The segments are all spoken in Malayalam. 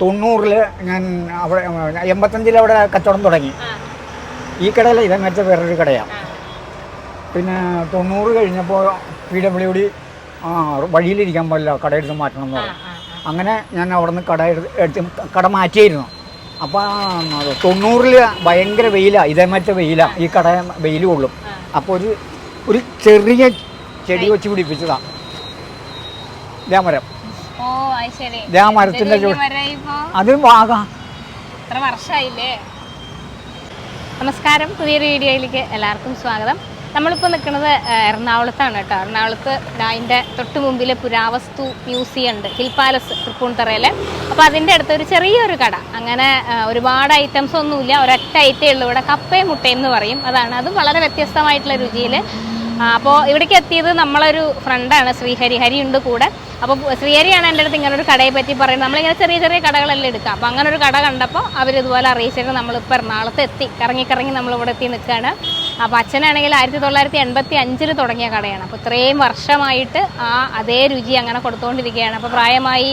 തൊണ്ണൂറിൽ ഞാൻ അവിടെ എൺപത്തഞ്ചിൽ അവിടെ കച്ചവടം തുടങ്ങി. ഈ കടയിൽ ഇതങ്ങനത്തെ വേറൊരു കടയാണ്. പിന്നെ തൊണ്ണൂറ് കഴിഞ്ഞപ്പോൾ പി ഡബ്ല്യു ഡി വഴിയിലിരിക്കാൻ പാടില്ല കട എടുത്ത് മാറ്റണം എന്ന് പറഞ്ഞു. അങ്ങനെ ഞാൻ അവിടെ നിന്ന് കട എടുത്ത് എടുത്ത് കട മാറ്റിയായിരുന്നു അപ്പോൾ തൊണ്ണൂറിൽ ഭയങ്കര വെയിലാണ് ഇതേ മറ്റേ വെയിലാണ് ഈ കട വെയിൽ കൊള്ളും അപ്പോൾ ഒരു ഒരു ചെറിയ ചെടി വെച്ച് പിടിപ്പിച്ചതാണ് ഇതാ മരം. ഓ അത് ഇതൊരു വാകാം എത്ര വർഷമായില്ലേ നമസ്കാരം. പുതിയൊരു വീഡിയോയിലേക്ക് എല്ലാവർക്കും സ്വാഗതം. നമ്മളിപ്പോൾ നിൽക്കുന്നത് എറണാകുളത്താണ് കേട്ടോ. എറണാകുളത്ത് അതിന്റെ തൊട്ട് മുമ്പിൽ പുരാവസ്തു മ്യൂസിയം ഉണ്ട്. ഹിൽ പാലസ് തൃപ്പൂണിത്തറയിൽ അപ്പോൾ അതിന്റെ അടുത്ത് ഒരു ചെറിയൊരു കട. അങ്ങനെ ഒരുപാട് ഐറ്റംസ് ഒന്നുമില്ല. ഒരൊറ്റ ഐറ്റേ ഉള്ളൂ. ഇവിടെ കപ്പയും മുട്ടയും എന്ന് പറയും. അതാണ്. അതും വളരെ വ്യത്യസ്തമായിട്ടുള്ള രുചിയിൽ അപ്പോൾ ഇവിടേക്ക് എത്തിയത് നമ്മളൊരു ഫ്രണ്ടാണ് ശ്രീഹരി. ഹരി ഉണ്ട് കൂടെ. അപ്പോൾ ശ്രീഹരിയാണ് എന്റെ അടുത്ത് ഇങ്ങനെ ഒരു കടയെ പറ്റി പറയുന്നത്. നമ്മളിങ്ങനെ ചെറിയ ചെറിയ കടകളെല്ലാം എടുക്കാം അപ്പോൾ അങ്ങനെ ഒരു കട കണ്ടപ്പോൾ അവർ ഇതുപോലെ അറിയിച്ചിട്ട് നമ്മളിപ്പോൾ എറണാകുളത്ത് എത്തി. കറങ്ങി കറങ്ങി നമ്മളിവിടെ എത്തി നിൽക്കുകയാണ്. അപ്പോൾ അച്ഛനാണെങ്കിൽ ആയിരത്തി തൊള്ളായിരത്തി എൺപത്തി അഞ്ചിൽ തുടങ്ങിയ കടയാണ്. അപ്പോൾ ഇത്രയും വർഷമായിട്ട് ആ അതേ രുചി അങ്ങനെ കൊടുത്തുകൊണ്ടിരിക്കുകയാണ് അപ്പോൾ പ്രായമായി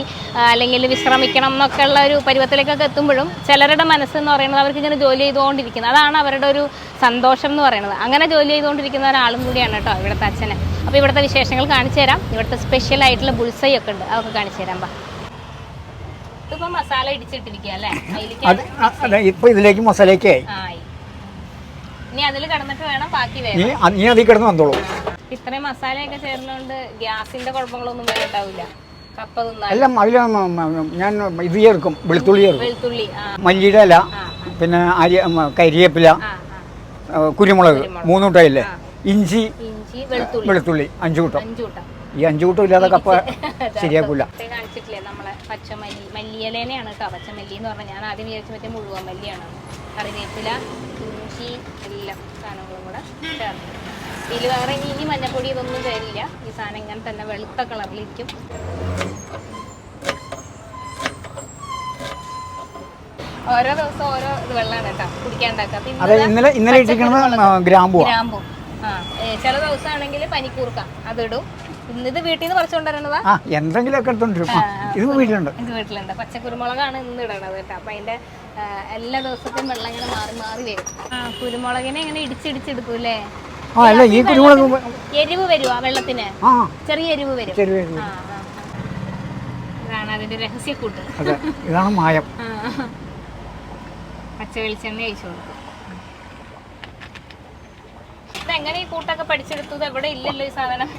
അല്ലെങ്കിൽ വിശ്രമിക്കണം എന്നൊക്കെ ഉള്ള ഒരു പരുവത്തിലേക്കൊക്കെ എത്തുമ്പോഴും ചിലരുടെ മനസ്സെന്ന് പറയുന്നത് അവർക്ക് ഇങ്ങനെ ജോലി ചെയ്തുകൊണ്ടിരിക്കുന്നത്. അതാണ് അവരുടെ ഒരു സന്തോഷം എന്ന് പറയുന്നത്. അങ്ങനെ ജോലി ചെയ്തുകൊണ്ടിരിക്കുന്ന ഒരാളും കൂടിയാണ് കേട്ടോ ഇവിടുത്തെ അച്ഛന്. അപ്പോൾ ഇവിടുത്തെ വിശേഷങ്ങൾ കാണിച്ചു തരാം. ഇവിടുത്തെ സ്പെഷ്യൽ ആയിട്ടുള്ള ബുൾസൈ ഒക്കെ ഉണ്ട്. അതൊക്കെ കാണിച്ചു തരാം. ബാ ഇതിപ്പോ മസാല ഇടിച്ചിട്ടിരിക്കുക അല്ലേ? ഇപ്പൊ ഇതിലേക്ക് മസാലയ്ക്കായി ആയി. ഇനി അതിൽ കിടന്നിട്ട് വേണം ബാക്കി നീ അത് നീ അതിൽ കിടന്ന് വന്നോളൂ. ഇത്രയും മസാലയൊക്കെ ചേർന്നുകൊണ്ട് ഗ്യാസിന്റെ കുഴപ്പങ്ങളൊന്നും വേറെ ഉണ്ടാവില്ല. കപ്പ തിന്നാൽ എല്ലാം അതിൽ ഞാൻ ഇത് ചേർക്കും വെളുത്തുള്ളി ചേർക്കും. വെളുത്തുള്ളി ആ. മല്ലിയുടെ ഇല ആ പിന്നെ അരി ഉം, കരിവേപ്പില ആ ആ. ആ, കുരുമുളക് മൂന്ന് കൂട്ടമില്ലേ ഇഞ്ചി ഇഞ്ചി വെളുത്തുള്ളി. വെളുത്തുള്ളി അഞ്ചു കൂട്ടം. അഞ്ചു കൂട്ടം. ഈ അഞ്ചു കൂട്ടം ഇല്ലാതെ കപ്പ ശരിയാക്കൂല. നേരത്തെ കാണിച്ചിട്ടില്ലേ നമ്മളെ പച്ചമല്ലി മല്ലിയിലേനെയാണ് കേട്ടോ പച്ചമല്ലി എന്ന് പറഞ്ഞാൽ ഞാൻ ആദ്യം വിചാരിച്ച മറ്റേ മുഴുവൻ മല്ലിയാണ്. കറിവേപ്പില ഇഞ്ചി എല്ലാം സാധനങ്ങളും കൂടെ ചേർത്ത്. ഇതിൽ വേറെ ഇനി ഇനി മഞ്ഞപ്പൊടി ഇതൊന്നും ചേരില്ല. ഈ സാധനം ഇങ്ങനെ തന്നെ വെളുത്ത കളറിലിരിക്കും. ഓരോ ദിവസം ഓരോ ഇത് വെള്ളമാണ് കേട്ടോ കുടിക്കാണ്ടാക്കുക. ഇന്നലെ ഗ്രാമ്പുവാ. ഗ്രാമ്പു. ആ ചില ദിവസമാണെങ്കിൽ പനിക്കൂർക്ക അതിടും. ഇത് വീട്ടിൽ നിന്ന് പറിച്ചുകൊണ്ടിരുന്നതാ ആ എന്തെങ്കിലുമൊക്കെ എടുത്തോണ്ടിരും ആ, ഇത് വീട്ടിലുണ്ട്. ഇത് വീട്ടിലുണ്ട്. പച്ചക്കുരുമുളകാണ് ഇന്ന് ഇടണത് കേട്ടോ. അപ്പൊ അതിന്റെ എല്ലാ ദിവസത്തെയും വെള്ളം ഇങ്ങനെ മാറി മാറി വരും. ആ കുരുമുളകിനെ ഇങ്ങനെ ഇടിച്ചിടിച്ചെടുക്കൂലേ ആ അല്ല ഈ കുരുമുളക് എരിവ് വരുവാ വെള്ളത്തിന്. ആ ചെറിയ എരിവ് വരും. ശരി ആ, ആ, ആ. ഇതാണ് അതിന്റെ രഹസ്യക്കൂട്ട്. അതെ ഇതാണ് മായം. ആ. പച്ച വെളിച്ചെണ്ണ അയച്ചു കൊടുക്കും. ഇതെങ്ങനെ ഈ കൂട്ടൊക്കെ പഠിച്ചെടുത്തത്? എവിടെ ഇല്ലല്ലോ ഈ സാധനം.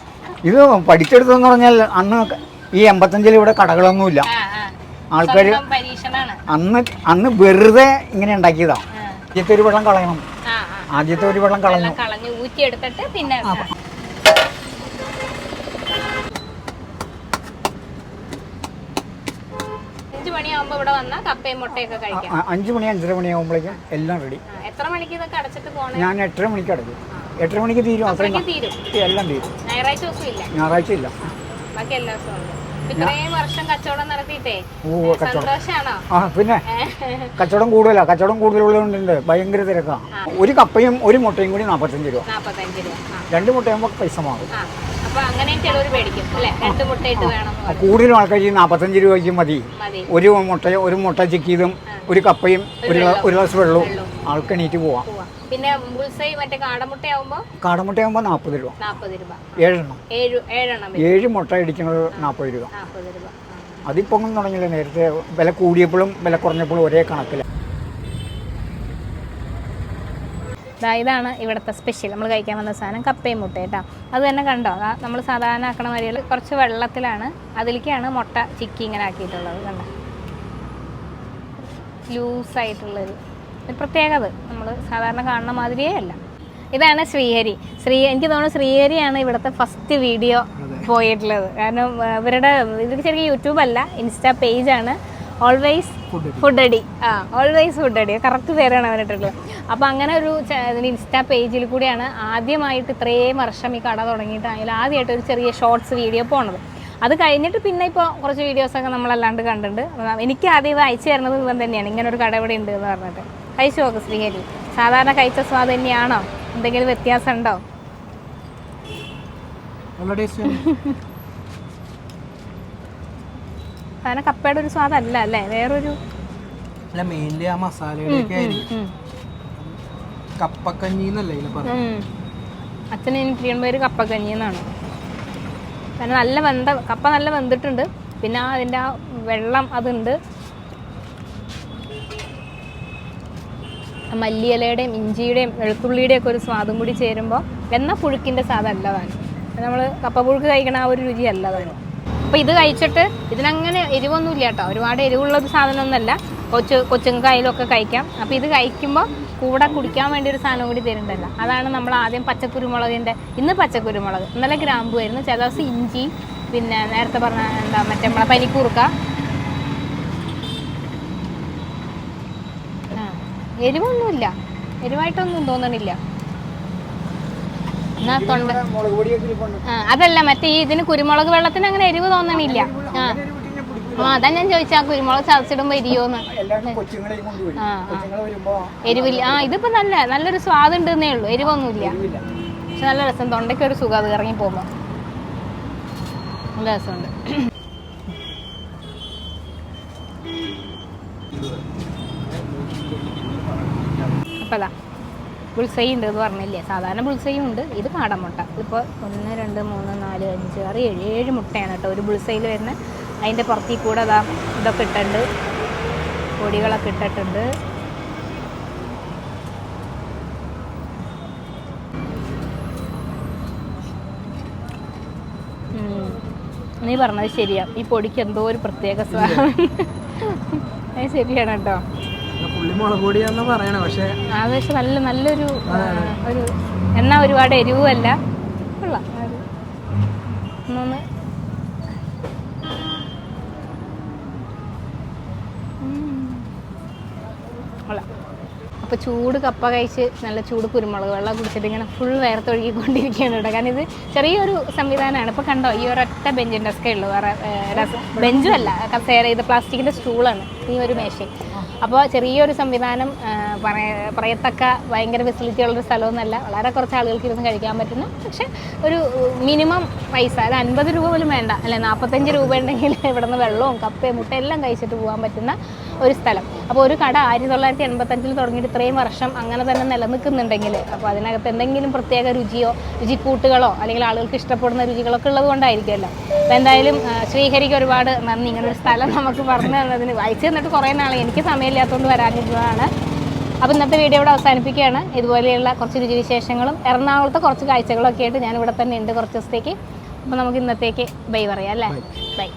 ഇത് പഠിച്ചെടുത്തെന്ന് പറഞ്ഞാൽ അന്ന് ഈ എൺപത്തഞ്ചിൽ ഇവിടെ കടകളൊന്നുമില്ല. ആൾക്കാർ അന്ന് അന്ന് വെറുതെ ഇങ്ങനെ ഉണ്ടാക്കിയതാ. ആദ്യത്തെ ഒരു വെള്ളം കളയണം. ആദ്യത്തെ ഒരു വെള്ളം കളഞ്ഞു. പിന്നെ അഞ്ചു മണി അഞ്ചര മണിയാകുമ്പോഴേക്കും എല്ലാം റെഡി എത്ര മണിക്ക് ഇതൊക്കെ അടച്ചിട്ട് പോണേ? ഞാൻ എട്ടര മണിക്ക് അടക്കും എട്ടര മണിക്ക് തീരും അത്രയും എല്ലാം തീരും. ഞായറാഴ്ച ദിവസം ഇല്ല ഞായറാഴ്ച ഇല്ല. ബാക്കി എല്ലാ ദിവസവും ഉണ്ട്. ഇപ്പൊ ഇത്രയും വർഷം കച്ചവടം നടത്തിയിട്ടേ ഓ കച്ചവടം. സന്തോഷാണോ? ആ പിന്നെ കച്ചവടം കൂടുതലാ. കച്ചവടം കൂടുതലുള്ളതുകൊണ്ട് ഭയങ്കര തിരക്കാ. ഒരു കപ്പയും ഒരു മുട്ടയും കൂടി രൂപ. നാപ്പത്തഞ്ച് രൂപ. രണ്ട് മുട്ടയാകുമ്പോൾ പൈസ മാറും. കൂടുതലും ആൾക്കാർ നാപ്പത്തഞ്ച് രൂപയ്ക്ക് മതി. മതി. ഒരു മുട്ട ഒരു മുട്ട ചിക്കിയതും ഒരു കപ്പയും ഒരു ഗ്ലാ- ഒരു ഗ്ലാസ് വെള്ളവും. ആൾക്ക് എണീറ്റ് പോവാം. പോവാ. പിന്നെ ബുൾസൈ മറ്റേ കാടമുട്ടയാവുമ്പോ? കാടമുട്ടയാകുമ്പോൾ നാൽപ്പത് രൂപ. നാപ്പത് രൂപ. ഏഴെണ്ണം. ഏഴ് ഏഴെണ്ണം വരും. ഏഴ് മുട്ട നാൽപ്പത് രൂപ. നാപ്പത് രൂപ. ആ. അതിപ്പോൾ ഒന്നും തുടങ്ങിയില്ല. നേരത്തെ വില കൂടിയപ്പോഴും വില കുറഞ്ഞപ്പോഴും ഒരേ കണക്കില്ല ദാ ഇതാണ് ഇവിടുത്തെ സ്പെഷ്യൽ. നമ്മൾ കഴിക്കാൻ വന്ന സാധനം കപ്പയും മുട്ട കേട്ടോ. അത് തന്നെ കണ്ടോ? നമ്മൾ സാധാരണ ആക്കണ മാതിരി കുറച്ച് വെള്ളത്തിലാണ് അതിലേക്കാണ് മുട്ട ചിക്കി ഇങ്ങനെ ആക്കിയിട്ടുള്ളത് കണ്ടോ? ലൂസായിട്ടുള്ളൊരു ഒരു പ്രത്യേകത. നമ്മൾ സാധാരണ കാണുന്ന മാതിരിയേ അല്ല. ഇതാണ് ശ്രീഹരി. ശ്രീ എനിക്ക് തോന്നുന്നു ശ്രീഹരിയാണ് ഇവിടുത്തെ ഫസ്റ്റ് വീഡിയോ പോയിട്ടുള്ളത്. കാരണം ഇവരുടെ ഇത് ശരിക്കും യൂട്യൂബ് അല്ല ഇൻസ്റ്റാ പേജാണ് ഓൾവേസ് ഫുഡടി ആ ഓൾവേസ് ഫുഡടി കറക്റ്റ് പേരാണ് അവനിട്ടുള്ളത് അപ്പോൾ അങ്ങനെ ഒരു ഇൻസ്റ്റാ പേജിൽ കൂടിയാണ് ആദ്യമായിട്ട് ഇത്രയും വർഷം ഈ കട തുടങ്ങിയിട്ട് അതിൽ ആദ്യമായിട്ട് ഒരു ചെറിയ ഷോർട്സ് വീഡിയോ പോണത്. അത് കഴിഞ്ഞിട്ട് പിന്നെ ഇപ്പോൾ കുറച്ച് വീഡിയോസൊക്കെ നമ്മളല്ലാണ്ട് കണ്ടിട്ടുണ്ട്. എനിക്ക് ആദ്യം ഇത് അയച്ചു തരുന്നത് ഇവൻ തന്നെയാണ്. ഇങ്ങനെ ഒരു കട ഇവിടെ ഉണ്ട് എന്ന് പറഞ്ഞിട്ട്. കഴിച്ചു നോക്ക് ശ്രീഹരി സാധാരണ കഴിച്ച സ്വാദ് തന്നെയാണോ? എന്തെങ്കിലും വ്യത്യാസം ഉണ്ടോ സാധാരണ കപ്പയുടെ ഒരു സ്വാദല്ല അല്ലേ? വേറൊരു അല്ല മെയിൻലി ആ ആയിരിക്കും. കപ്പക്കഞ്ഞി എന്നല്ലേ. എനിക്ക് പേര് കപ്പക്കഞ്ഞി എന്നാണ് കാരണം നല്ല വെന്ത കപ്പ നല്ല വെന്തിട്ടുണ്ട്. പിന്നെ അതിന്റെ ആ വെള്ളം അതുണ്ട്. മല്ലിയിലയുടെയും ഇഞ്ചിയുടെയും വെളുത്തുള്ളിയുടെയും ഒക്കെ ഒരു സ്വാദും കൂടി ചേരുമ്പോൾ വെന്ന പുഴുക്കിന്റെ സ്വാദല്ല താനും നമ്മൾ കപ്പ പുഴുക്ക് കഴിക്കണ ആ ഒരു രുചിയല്ല താനും അപ്പോൾ ഇത് കഴിച്ചിട്ട് ഇതിനങ്ങനെ എരിവൊന്നുമില്ല കേട്ടോ. ഒരുപാട് എരിവുള്ള ഒരു സാധനമൊന്നുമല്ല. കൊച്ചു കൊച്ചുങ്ങായാലൊക്കെ കഴിക്കാം. അപ്പോൾ ഇത് കഴിക്കുമ്പോൾ കൂടെ കുടിക്കാൻ വേണ്ടി ഒരു സാധനം കൂടി തരുന്നുണ്ടല്ലോ. അതാണ് നമ്മൾ ആദ്യം പച്ചക്കുരുമുളകിന്റെ ഇന്ന് പച്ചക്കുരുമുളക്. ഇന്നലെ ഗ്രാമ്പു ആയിരുന്നു. ചില ദിവസം ഇഞ്ചി പിന്നെ നേരത്തെ പറഞ്ഞ എന്താ മറ്റേ നമ്മളെ പനിക്കൂർക്ക. എരിവൊന്നുമില്ല. എരിവായിട്ടൊന്നും തോന്നണില്ല. അതല്ല മറ്റേ ഈ ഇതിന് കുരുമുളക് വെള്ളത്തിന് അങ്ങനെ എരിവ് തോന്നണില്ല. ആ. അതാ ഞാൻ ചോദിച്ചാ കുരുമുളക് ചതച്ചിടുമ്പോ എരിയോന്ന്. എരിവില്ല. ആ ഇതിപ്പോ നല്ല നല്ലൊരു സ്വാദ് ഉണ്ടെന്നേ ഉള്ളൂ. എരിവൊന്നുമില്ല. പക്ഷെ നല്ല രസം. തൊണ്ടയ്ക്ക് ഒരു സുഖം അത് ഇറങ്ങി പോകുമ്പോ. നല്ല രസമുണ്ട്. അപ്പതാ. ബുൾസൈ ഉണ്ട് എന്ന് പറഞ്ഞില്ലേ? സാധാരണ ബുൾസൈയും ഉണ്ട്. ഇത് കാടൻ മുട്ട ഇപ്പോൾ ഒന്ന് രണ്ട് മൂന്ന് നാല് അഞ്ച് ആറ് ഏഴ് ഏഴ് മുട്ടയാണ് കേട്ടോ. ഒരു ബുൾസൈയിൽ വരുന്ന അതിന്റെ പുറത്തിൽ കൂടെ അതാ ഇതൊക്കെ ഇട്ടിട്ടുണ്ട്. പൊടികളൊക്കെ ഇട്ടിട്ടുണ്ട്. നീ പറഞ്ഞത് ശരിയാ. ഈ പൊടിക്ക് എന്തോ ഒരു പ്രത്യേക സ്വാദം. അത് ശരിയാണ് കേട്ടോ. പക്ഷെ അത് പക്ഷെ നല്ല നല്ലൊരു ഒരു എന്നാ ഒരുപാട് എരിവുമല്ല കൊള്ളാം അത് ഒന്നൊന്ന് ഉം. കൊള്ളാം. അപ്പോൾ ചൂട് കപ്പ കഴിച്ച് നല്ല ചൂട് കുരുമുളക് വെള്ളം കുടിച്ചിട്ട് ഇങ്ങനെ ഫുൾ വേർത്തൊഴുകിക്കൊണ്ടിരിക്കുകയാണ് കേട്ടോ. കാരണം ഇത് ചെറിയൊരു സംവിധാനമാണ്. ഇപ്പോൾ കണ്ടോ ഈ ഒരൊറ്റ ബെഞ്ചിന്റെ ഡെസ്കേ ഉള്ളൂ. വേറെ ബെഞ്ചും അല്ല കസേര ഇത് പ്ലാസ്റ്റിക്കിന്റെ സ്റ്റൂളാണ് ഈ ഒരു മേശയും അപ്പോൾ ചെറിയൊരു സംവിധാനം പറയത്തക്ക ഭയങ്കര ഫെസിലിറ്റി ഉള്ളൊരു സ്ഥലമൊന്നുമല്ല. വളരെ കുറച്ച് ആളുകൾക്ക് ഇരുന്ന് കഴിക്കാൻ പറ്റുന്നു പക്ഷേ ഒരു മിനിമം പൈസ അത് അൻപത് രൂപ പോലും വേണ്ട. അല്ലെ നാൽപ്പത്തഞ്ച് രൂപ ഉണ്ടെങ്കിൽ ഇവിടുന്ന് വെള്ളവും കപ്പയും മുട്ട എല്ലാം കഴിച്ചിട്ട് പോകാൻ പറ്റുന്ന ഒരു സ്ഥലം. അപ്പോൾ ഒരു കട ആയിരത്തി തൊള്ളായിരത്തി എൺപത്തഞ്ചിൽ തുടങ്ങിയിട്ട് ഇത്രയും വർഷം അങ്ങനെ തന്നെ നിലനിൽക്കുന്നുണ്ടെങ്കിൽ അപ്പോൾ അതിനകത്ത് എന്തെങ്കിലും പ്രത്യേക രുചിയോ രുചിക്കൂട്ടുകളോ അല്ലെങ്കിൽ ആളുകൾക്ക് ഇഷ്ടപ്പെടുന്ന രുചികളൊക്കെ ഉള്ളത് കൊണ്ടായിരിക്കുമല്ലോ. അപ്പോൾ എന്തായാലും ശ്രീഹരിക്ക് ഒരുപാട് നന്ദി. ഇങ്ങനെ ഒരു സ്ഥലം നമുക്ക് പറഞ്ഞു തന്നതിന് വായിച്ചു തന്നിട്ട് കുറേ നാളെ എനിക്ക് സമയമില്ലാത്തതുകൊണ്ട് വരാനിരുന്നതാണ്. അപ്പോൾ ഇന്നത്തെ വീഡിയോ ഇവിടെ അവസാനിപ്പിക്കുകയാണ്. ഇതുപോലെയുള്ള കുറച്ച് രുചിവിശേഷങ്ങളും എറണാകുളത്തെ കുറച്ച് കാഴ്ചകളൊക്കെ ആയിട്ട് ഞാൻ ഇവിടെ തന്നെ ഉണ്ട് കുറച്ച് ദിവസത്തേക്ക്. അപ്പോൾ നമുക്ക് ഇന്നത്തേക്ക് ബൈ പറയാം അല്ലേ? ബൈ.